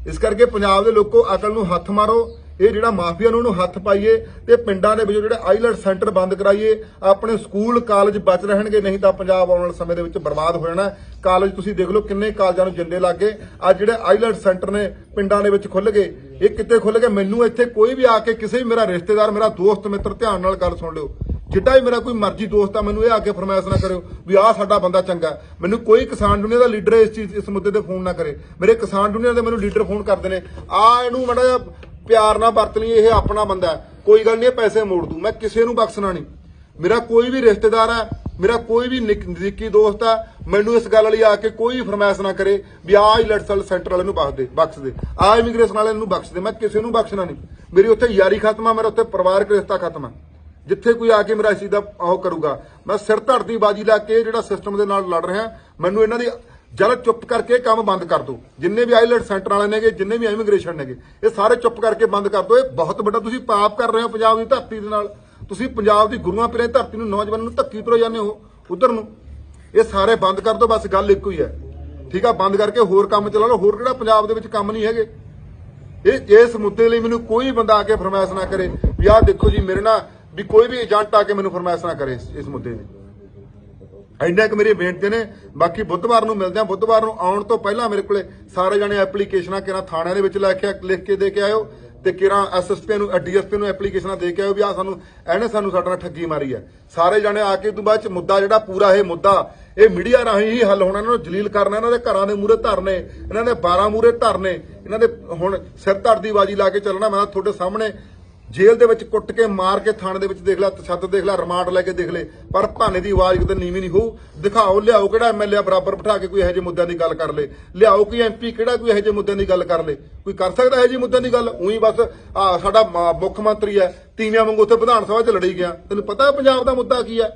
ਇਸ ਕਰਕੇ ਪੰਜਾਬ ਦੇ ਲੋਕੋ ਅਕਲ ਨੂੰ ਹੱਥ ਮਾਰੋ। ਇਹ ਜਿਹੜਾ ਮਾਫੀਆ ਨੂੰ ਉਹਨੂੰ ਹੱਥ ਪਾਈਏ ਤੇ ਪਿੰਡਾਂ ਦੇ ਵਿੱਚ ਜਿਹੜੇ ਆਈਲੈਟ ਸੈਂਟਰ ਬੰਦ ਕਰਾਈਏ, ਆਪਣੇ ਸਕੂਲ ਕਾਲਜ ਬਚ ਰਹਿਣਗੇ, ਨਹੀਂ ਤਾਂ ਪੰਜਾਬ ਆਉਣ ਵਾਲੇ ਸਮੇਂ ਦੇ ਵਿੱਚ ਬਰਬਾਦ ਹੋ ਜਾਣਾ। ਕਾਲਜ ਤੁਸੀਂ ਦੇਖ ਲਓ ਕਿੰਨੇ ਕਾਲਜਾਂ ਨੂੰ ਜਿੰਦੇ ਲੱਗ ਗਏ। ਅੱਜ ਜਿਹੜੇ ਆਈਲੈਟ ਸੈਂਟਰ ਨੇ ਪਿੰਡਾਂ ਦੇ ਵਿੱਚ ਖੁੱਲ ਗਏ। ਇਹ ਕਿੱਥੇ ਖੁੱਲ ਗਏ? ਮੈਨੂੰ ਇੱਥੇ ਕੋਈ ਵੀ ਆ ਕੇ ਕਿਸੇ ਵੀ ਮੇਰਾ ਰਿਸ਼ਤੇਦਾਰ, ਮੇਰਾ ਦੋਸਤ, ਮਿੱਤਰ ਧਿਆਨ ਨਾਲ ਗੱਲ ਸੁਣ ਲਿਓ। ਜਿੱਡਾ ਵੀ ਮੇਰਾ ਕੋਈ ਮਰਜ਼ੀ ਦੋਸਤ ਆ, ਮੈਨੂੰ ਇਹ ਆ ਕੇ ਫਰਮਾਇਸ਼ ਨਾ ਕਰਿਓ ਵੀ ਆਹ ਸਾਡਾ ਬੰਦਾ ਚੰਗਾ ਮੈਨੂੰ ਕੋਈ ਕਿਸਾਨ ਦੁਨੀਆ ਦਾ ਲੀਡਰ ਇਸ ਚੀਜ਼, ਇਸ ਮੁੱਦੇ ਤੇ ਫੋਨ ਨਾ ਕਰੇ। ਮੇਰੇ ਕਿਸਾਨ ਦੁਨੀਆ ਦੇ ਮੈਨੂੰ ਲੀਡਰ ਫੋਨ ਕਰਦੇ ਨੇ। ਆ ਇਹਨੂੰ ਮੜਾ ਪਿਆਰ ਨਾਲ ਵਰਤ ਲਈ ਇਹ ਆਪਣਾ ਬੰਦਾ ਹੈ। ਕੋਈ ਗੱਲ ਨਹੀਂ, ਇਹ ਪੈਸੇ ਮੋੜ ਦੂ। ਮੈਂ ਕਿਸੇ ਨੂੰ ਬਖਸ਼ਣਾ ਨਹੀਂ। ਮੇਰਾ ਕੋਈ ਵੀ ਰਿਸ਼ਤੇਦਾਰ ਹੈ, ਮੇਰਾ ਕੋਈ ਵੀ ਨਜ਼ਦੀਕੀ ਦੋਸਤ ਆ ਮੈਨੂੰ ਇਸ ਗੱਲ ਲਈ ਆ ਕੇ ਕੋਈ ਫਰਮਾਇਸ਼ ਨਾ ਕਰੇ ਵੀ ਆਹ ਹੀ ਸੈਂਟਰ ਵਾਲੇ ਨੂੰ ਬਖਸ਼ ਦੇ ਬਖਸ਼ ਦੇ। ਆਹ ਇਮੀਗ੍ਰੇਸ਼ਨ ਵਾਲੇ ਨੂੰ ਬਖਸ਼ ਦੇ। ਮੈਂ ਕਿਸੇ ਨੂੰ ਬਖਸ਼ਣਾ ਨਹੀਂ। ਮੇਰੀ ਉੱਥੇ ਯਾਰੀ ਖਤਮ ਆ ਮੇਰਾ ਉੱਥੇ ਪਰਿਵਾਰਕ ਰਿਸ਼ਤਾ ਖਤਮ ਆ ਜਿੱਥੇ ਕੋਈ ਆ ਕੇ ਮੇਰਾ ਇਸ ਚੀਜ਼ ਦਾ ਉਹ ਕਰੂਗਾ। ਮੈਂ ਸਿਰ ਧੜ ਬਾਜੀ ਲਾ ਕੇ ਜਿਹੜਾ ਸਿਸਟਮ ਦੇ ਨਾਲ ਲੜ ਰਿਹਾ, ਮੈਨੂੰ ਇਹਨਾਂ ਦੀ ਜਲ ਚੁੱਪ ਕਰਕੇ ਇਹ ਕੰਮ ਬੰਦ ਕਰ ਦਿਓ ਜਿੰਨੇ ਵੀ ਆਈਲੈਂਡ ਸੈਂਟਰ ਵਾਲੇ ਨੇਗੇ, ਜਿੰਨੇ ਵੀ ਇਮੀਗ੍ਰੇਸ਼ਨ ਨੇਗੇ, ਇਹ ਸਾਰੇ ਚੁੱਪ ਕਰਕੇ ਬੰਦ ਕਰ ਦਿਓ ਇਹ ਬਹੁਤ ਵੱਡਾ ਤੁਸੀਂ ਪਾਪ ਕਰ ਰਹੇ ਹੋ ਪੰਜਾਬ ਦੀ ਧਰਤੀ ਦੇ ਨਾਲ। ਤੁਸੀਂ ਪੰਜਾਬ ਦੀ ਗੁਰੂਆਂ ਪੀਰਾਂ ਦੀ ਧਰਤੀ ਨੂੰ, ਨੌਜਵਾਨਾਂ ਨੂੰ ਧੱਕੀ ਤੁਰੇ ਜਾਂਦੇ ਹੋ, ਉਧਰ ਨੂੰ। ਇਹ ਸਾਰੇ ਬੰਦ ਕਰ ਦਿਓ ਬਸ ਗੱਲ ਇੱਕੋ ਹੀ ਹੈ। ਠੀਕ ਆ, ਬੰਦ ਕਰਕੇ ਹੋਰ ਕੰਮ ਚਲਾ ਲਓ। ਹੋਰ ਕਿਹੜਾ ਪੰਜਾਬ ਦੇ ਵਿੱਚ ਕੰਮ ਨਹੀਂ ਹੈਗੇ? ਇਹ, ਇਸ ਮੁੱਦੇ ਲਈ ਮੈਨੂੰ ਕੋਈ ਬੰਦਾ ਆ ਕੇ ਫਰਮਾਇਸ਼ ਨਾ ਕਰੇ ਵੀ ਆਹ ਦੇਖੋ ਜੀ, ਮੇਰੇ ਨਾਲ ਵੀ ਕੋਈ ਵੀ ਏਜੰਟ ਆ ਕੇ ਮੈਨੂੰ ਫਰਮਾਇਸ਼ ਨਾ ਕਰੇ ਇਸ- ਇਸ ਮੁੱਦੇ ਦੀ ਇੰਨਾ ਕਿ ਮੇਰੀ ਬੇਨਤੀ ਨੇ, ਬਾਕੀ ਬੁੱਧਵਾਰ ਨੂੰ ਮਿਲਦੇ ਆ ਬੁੱਧਵਾਰ ਨੂੰ ਆਉਣ ਤੋਂ ਪਹਿਲਾਂ ਮੇਰੇ ਕੋਲੇ ਸਾਰੇ ਜਣੇ ਐਪਲੀਕੇਸ਼ਨਾਂ ਕਿਹਨਾਂ ਥਾਣਿਆਂ ਦੇ ਵਿੱਚ ਲੈ ਕੇ ਲਿਖ ਕੇ ਦੇ ਕੇ ਆਇਓ ਤੇ ਕਿਹਨਾਂ ਐਸਐਸਪੀ ਨੂੰ ਡੀਐਸਪੀ ਨੂੰ ਐਪਲੀਕੇਸ਼ਨਾਂ ਦੇ ਕੇ ਆਇਓ ਵੀ ਆ ਸਾਨੂੰ ਇਹਨੇ ਸਾਨੂੰ ਸਾਡੇ ਨਾਲ ਠੱਗੀ ਮਾਰੀ ਹੈ। ਸਾਰੇ ਜਣੇ ਆ ਕੇ ਤੋਂ ਬਾਅਦ ਚ ਮੁੱਦਾ ਜਿਹੜਾ ਪੂਰਾ ਇਹ ਮੁੱਦਾ, ਇਹ ਮੀਡੀਆ ਰਾਹੀਂ ਹੀ ਹੱਲ ਹੋਣਾ, ਇਹਨਾਂ ਨੂੰ ਜਲੀਲ ਕਰਨਾ, ਇਹਨਾਂ ਦੇ ਘਰਾਂ ਦੇ ਮੂਹਰੇ ਧਰਨੇ, ਇਹਨਾਂ ਦੇ 12 ਮੂਹਰੇ ਧਰਨੇ, ਇਹਨਾਂ ਦੇ ਹੁਣ ਸਿਰ ਧੜ ਦੀ ਬਾਜੀ ਲਾ ਕੇ ਚੱਲਣਾ, ਮੈਂ ਤੁਹਾਡੇ ਸਾਹਮਣੇ ਜੇਲ੍ਹ ਦੇ ਵਿੱਚ ਕੁੱਟ ਕੇ ਮਾਰ ਕੇ ਥਾਣੇ ਦੇ ਵਿੱਚ ਦੇਖ ਲੈ ਤਸ਼ੱਦਦ ਦੇਖ ਲੈ ਰਿਮਾਂਡ ਲੈ ਕੇ ਦੇਖ ਲੈ ਪਰ ਭਾਨੇ ਦੀ ਆਵਾਜ਼ ਕਿਤੇ ਨੀਵੀਂ ਨਹੀਂ ਹੋਊ। ਦਿਖਾਓ, ਲਿਆਓ, ਕਿਹੜਾ ਐਮਐਲਏ ਬਰਾਬਰ ਬਿਠਾ ਕੇ ਕੋਈ ਇਹੋ ਜਿਹੇ ਮੁੱਦਿਆਂ ਦੀ ਗੱਲ ਕਰ ਲੇ। ਲਿਆਓ ਕੋਈ ਐਮਪੀ ਕਿਹੜਾ ਕੋਈ ਇਹੋ ਜਿਹੇ ਮੁੱਦਿਆਂ ਦੀ ਗੱਲ ਕਰ ਲੇ। ਕੋਈ ਕਰ ਸਕਦਾ ਇਹੋ ਜਿਹੇ ਮੁੱਦਿਆਂ ਦੀ ਗੱਲ? ਉਹੀ ਬਸ ਸਾਡਾ ਮੁੱਖ ਮੰਤਰੀ ਹੈ। ਤੀਵਿਆਂ ਵਾਂਗੂ ਉੱਥੇ ਵਿਧਾਨ ਸਭਾ 'ਚ ਲੜੀ ਗਿਆ। ਤੈਨੂੰ ਪਤਾ ਪੰਜਾਬ ਦਾ ਮੁੱਦਾ ਕੀ ਹੈ?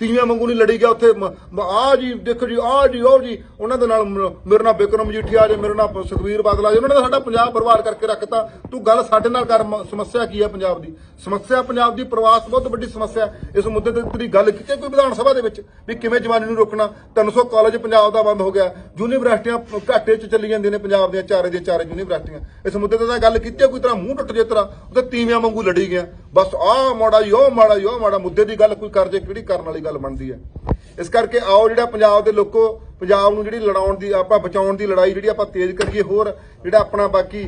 ਤੀਵੀਆਂ ਵਾਂਗੂ ਨਹੀਂ ਲੜੀ ਗਿਆ ਉੱਥੇ। ਆ ਜੀ, ਦੇਖੋ ਜੀ, ਆ ਜੀ, ਉਹ ਜੀ। ਉਹਨਾਂ ਦੇ ਨਾਲ ਮ- ਮੇਰੇ ਨਾਲ ਬਿਕਰਮ ਮਜੀਠੀਆ ਜੇ, ਮੇਰੇ ਨਾਲ ਸੁਖਵੀਰ ਬਾਦਲ ਆ ਜੇ। ਉਹਨਾਂ ਨੇ ਸਾਡਾ ਪੰਜਾਬ ਪਰਿਵਾਰ ਕਰਕੇ ਰੱਖਤਾ। ਤੂੰ ਗੱਲ ਸਾਡੇ ਨਾਲ ਕਰ। ਸਮੱਸਿਆ ਕੀ ਹੈ ਪੰਜਾਬ ਦੀ? ਸਮੱਸਿਆ ਪੰਜਾਬ ਦੀ ਪ੍ਰਵਾਸ ਬਹੁਤ ਵੱਡੀ ਸਮੱਸਿਆ ਇਸ ਮੁੱਦੇ ਤੇ ਤੇਰੀ ਗੱਲ ਕੀਤੀ ਹੈ ਕੋਈ ਵਿਧਾਨ ਸਭਾ ਦੇ ਵਿੱਚ ਵੀ ਕਿਵੇਂ ਜਵਾਨੀ ਨੂੰ ਰੋਕਣਾ? 300 ਕਾਲਜ ਪੰਜਾਬ ਦਾ ਬੰਦ ਹੋ ਗਿਆ। ਯੂਨੀਵਰਸਿਟੀਆਂ ਘਾਟੇ 'ਚ ਚੱਲੀ ਜਾਂਦੀਆਂ ਨੇ ਪੰਜਾਬ ਦੀਆਂ, ਚਾਰੇ ਦੀਆਂ, ਚਾਰੇ ਯੂਨੀਵਰਸਿਟੀਆਂ। ਇਸ ਮੁੱਦੇ ਤੇ ਤਾਂ ਗੱਲ ਕੀਤੀ ਹੈ, ਕੋਈ ਤਰ੍ਹਾਂ ਮੂੰਹ ਟੁੱਟ ਜੇ ਤਰ੍ਹਾਂ ਉਹ ਤਾਂ ਤੀਵਿਆਂ ਵਾਂਗੂ ਲੜੀ ਗਿਆ। ਬਸ ਆਹ ਮਾੜਾ ਯੋ ਮਾੜਾ ਯੋ ਮਾੜਾ ਮੁੱਦੇ ਦੀ ਗੱਲ ਕੋਈ ਕਰ ਜੇ, ਕਿਹੜੀ ਕਰਨ ਵਾਲੀ ਗੱਲ ਬਣਦੀ ਹੈ? ਇਸ ਕਰਕੇ ਆਓ ਜਿਹੜਾ ਪੰਜਾਬ ਦੇ ਲੋਕੋ, ਪੰਜਾਬ ਨੂੰ ਜਿਹੜੀ ਲੜਾਉਣ ਦੀ, ਆਪਾਂ ਬਚਾਉਣ ਦੀ ਲੜਾਈ ਜਿਹੜੀ ਆਪਾਂ ਤੇਜ਼ ਕਰੀਏ, ਹੋਰ ਜਿਹੜਾ ਆਪਣਾ ਬਾਕੀ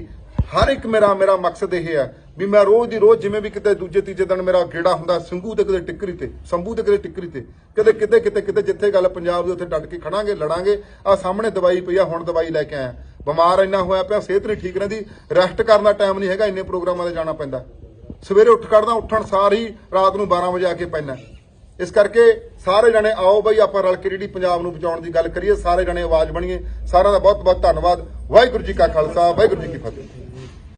ਹਰ ਇੱਕ ਮੇਰਾ ਮੇਰਾ ਮਕਸਦ ਇਹ ਹੈ ਵੀ ਮੈਂ ਰੋਜ਼ ਦੀ ਰੋਜ਼ ਜਿਵੇਂ ਵੀ ਕਿਤੇ ਦੂਜੇ, ਤੀਜੇ ਦਿਨ ਮੇਰਾ ਗੇੜਾ ਹੁੰਦਾ, ਸਿੰਘੂ ਤੇ ਕਦੇ ਟਿੱਕਰੀ ਤੇ, ਸੰਭੂ ਤੇ ਕਦੇ ਟਿੱਕਰੀ ਤੇ ਕਦੇ ਕਿਤੇ ਕਿਤੇ ਕਿਤੇ ਜਿੱਥੇ ਗੱਲ ਪੰਜਾਬ ਦੀ ਉੱਥੇ ਡਟ ਕੇ ਖੜਾਂਗੇ, ਲੜਾਂਗੇ ਆ ਸਾਹਮਣੇ ਦਵਾਈ ਪਈ ਆ, ਹੁਣ ਦਵਾਈ ਲੈ ਕੇ ਆਇਆ। ਬਿਮਾਰ ਇੰਨਾ ਹੋਇਆ ਪਿਆ, ਸਿਹਤ ਨਹੀਂ ਠੀਕ ਰਹਿੰਦੀ, ਰੈਸਟ ਕਰਨ ਦਾ ਟਾਈਮ ਨਹੀਂ ਹੈਗਾ, ਇੰਨੇ ਪ੍ਰੋਗਰਾਮਾਂ ਤੇ ਜਾਣਾ ਪੈਂਦਾ। ਸਵੇਰੇ ਉੱਠ ਖੜਦਾ ਉੱਠਣ ਸਾਰ ਹੀ ਰਾਤ ਨੂੰ 12 ਵਜੇ ਆ ਕੇ ਪੈਣਾ ਇਸ ਕਰਕੇ ਸਾਰੇ ਜਣੇ ਆਓ ਬਈ, ਆਪਾਂ ਰਲ ਕੇ ਜਿਹੜੀ ਪੰਜਾਬ ਨੂੰ ਬਚਾਉਣ ਦੀ ਗੱਲ ਕਰੀਏ, ਸਾਰੇ ਜਣੇ ਆਵਾਜ਼ ਬਣੀਏ। ਸਾਰਿਆਂ ਦਾ ਬਹੁਤ ਬਹੁਤ ਧੰਨਵਾਦ। ਵਾਹਿਗੁਰੂ ਜੀ ਕਾ ਖਾਲਸਾ, ਵਾਹਿਗੁਰੂ ਜੀ ਕੀ ਫਤਿਹ।